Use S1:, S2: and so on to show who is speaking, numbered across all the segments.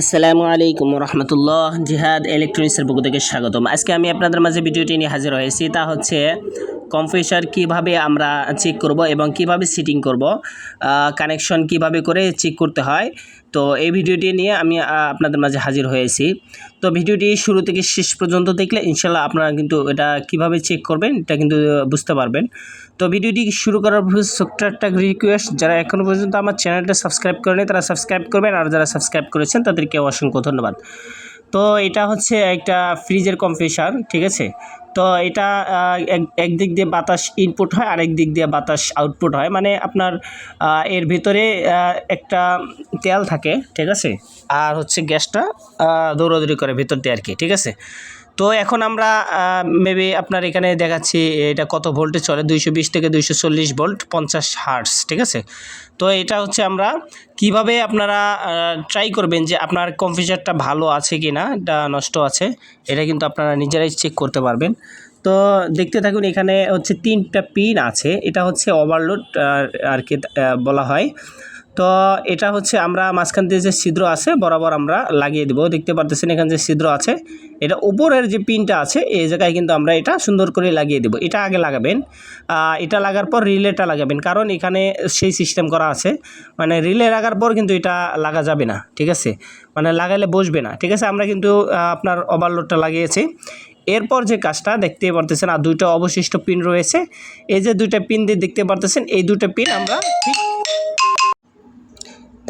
S1: আসসালামু আলাইকুম রহমতুল্লাহ জিহাদ ইলেকট্রনিক্সের পক্ষ থেকে স্বাগতম। আজকে আমি আপনাদের মাঝে ভিডিওটি নিয়ে হাজির হয়েছি, তা হচ্ছে কম্পিউটার কীভাবে আমরা চেক করব এবং কীভাবে সিটিং করব কানেকশন কীভাবে করে চেক করতে হয়, তো এই ভিডিওটি নিয়ে আমি আপনাদের মাঝে হাজির হয়েছি। তো ভিডিওটি শুরু থেকে শেষ পর্যন্ত দেখলে ইনশাল্লাহ আপনারা কিন্তু এটা কীভাবে চেক করবেন, এটা কিন্তু বুঝতে পারবেন। তো ভিডিওটি শুরু করার পূর্বে ছোট্ট একটা রিকোয়েস্ট যারা এখনও পর্যন্ত আমার চ্যানেলটা সাবস্ক্রাইব করেনি, তারা সাবস্ক্রাইব করবেন, আর যারা সাবস্ক্রাইব করেছেন, তাদেরকে অসংখ্য ধন্যবাদ। তো এটা হচ্ছে একটা ফ্রিজের কম্প্রেসার ঠিক আছে? তো এটা এক- একদিক দিয়ে বাতাস ইনপুট হয়, আরেক দিক দিয়ে বাতাস আউটপুট হয়। মানে আপনার এর ভিতরে একটা তেল থাকে, ঠিক আছে? আর হচ্ছে গ্যাসটা দৌড়াদৌড়ি করে ভিতর দিয়ে আর কি, ঠিক আছে? তো এখন আমরা মেবি আপনার এখানে দেখাচ্ছি এটা কত ভোল্টে চলে, দুইশো বিশ থেকে দুইশো চল্লিশ ভোল্ট পঞ্চাশ হার্টস ঠিক আছে? তো এটা হচ্ছে আমরা কীভাবে আপনারা ট্রাই করবেন যে আপনার কম্পিউটারটা ভালো আছে কি না এটা নষ্ট আছে, এটা কিন্তু আপনারা নিজেরাই চেক করতে পারবেন। তো দেখতে থাকুন এখানে হচ্ছে তিনটা পিন আছে, এটা হচ্ছে ওভারলোড আর কি বলা হয়। তো এটা হচ্ছে আমরা মাঝখান দিয়ে যে ছিদ্র আছে, বরাবর আমরা লাগিয়ে দেবো। দেখতে পারতেছেন এখানে যে ছিদ্র আছে, এটা উপরের যে পিনটা আছে, এই জায়গায় কিন্তু আমরা এটা সুন্দর করে লাগিয়ে দেবো। এটা আগে লাগাবেন। এটা লাগার পর রিলেটা লাগাবেন। কারণ এখানে সেই সিস্টেম করা আছে। মানে রিলে লাগার পর কিন্তু এটা লাগা যাবে না, ঠিক আছে? মানে লাগালে বসবে না, ঠিক আছে? আমরা কিন্তু আপনার ওভারলোডটা লাগিয়েছি। এরপর যে কাজটা দেখতে পারতেছেন, আর দুইটা অবশিষ্ট পিন রয়েছে। এই যে দুইটা পিন দিয়ে দেখতে পারতেছেন, এই দুটো পিন আমরা ঠিক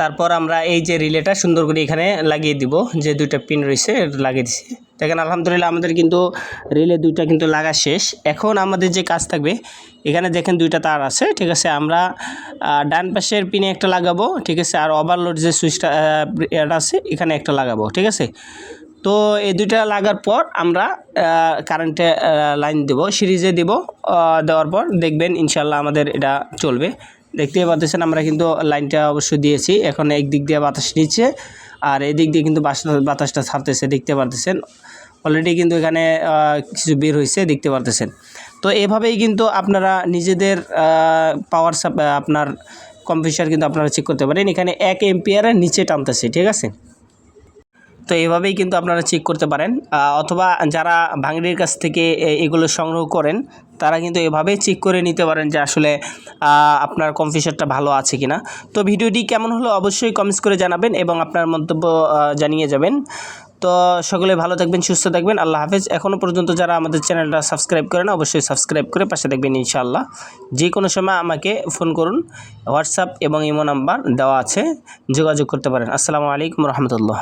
S1: তারপর আমরা এই যে রিলেটা সুন্দর করে এখানে লাগিয়ে দিব, যে দুইটা পিন রয়েছে লাগিয়ে দিছি। দেখেন, আলহামদুলিল্লাহ আমাদের কিন্তু রিলে দুইটা কিন্তু লাগা শেষ। এখন আমাদের যে কাজ থাকবে, এখানে দেখেন দুইটা তার আছে, ঠিক আছে? আমরা ডান পাশের পিনে একটা লাগাবো, ঠিক আছে? আর ওভারলোড যে সুইচটা আছে, এখানে একটা লাগাবো, ঠিক আছে? তো এই দুইটা লাগার পর আমরা কারেন্টে লাইন দেব, সিরিজে দেব দেওয়ার পর দেখবেন ইনশাল্লাহ আমাদের এটা চলবে। দেখতেই পাচ্ছেন, আমরা কিন্তু লাইনটা অবশ্যই দিয়েছি। এখন এক দিক দিয়ে বাতাস নিচ্ছে আর এদিক দিক দিয়ে কিন্তু বাতাসটা ছাড়তেছে, দেখতে পারতেছেন। অলরেডি কিন্তু এখানে কিছু বের হয়েছে, দেখতে পারতেছেন। তো এভাবেই কিন্তু আপনারা নিজেদের পাওয়ার আপনার কম্পিউটার কিন্তু আপনারা চেক করতে পারেন। এখানে এক এম্পিয়ারের নিচে টানতেছে, ঠিক আছে? তো এভাবেই কিন্তু আপনারা চেক করতে পারেন। অথবা যারা ভাঙড়ির কাছ থেকে এগুলো সংগ্রহ করেন, তারা কিন্তু এভাবেই চেক করে নিতে পারেন যে আসলে আপনার কম্পিউটারটা ভালো আছে কিনা। তো ভিডিওটি কেমন হলো অবশ্যই কমেন্টস করে জানাবেন এবং আপনার মন্তব্য জানিয়ে যাবেন। তো সকলে ভালো থাকবেন, সুস্থ থাকবেন, আল্লাহ হাফেজ। এখনও পর্যন্ত যারা আমাদের চ্যানেলটা সাবস্ক্রাইব করেন, অবশ্যই সাবস্ক্রাইব করে পাশে দেখবেন ইনশাআল্লাহ। যে কোনো সময় আমাকে ফোন করুন হোয়াটসঅ্যাপ এবং ইমো নাম্বার দেওয়া আছে, যোগাযোগ করতে পারেন। আসসালামু আলাইকুম রহমতুল্লাহ।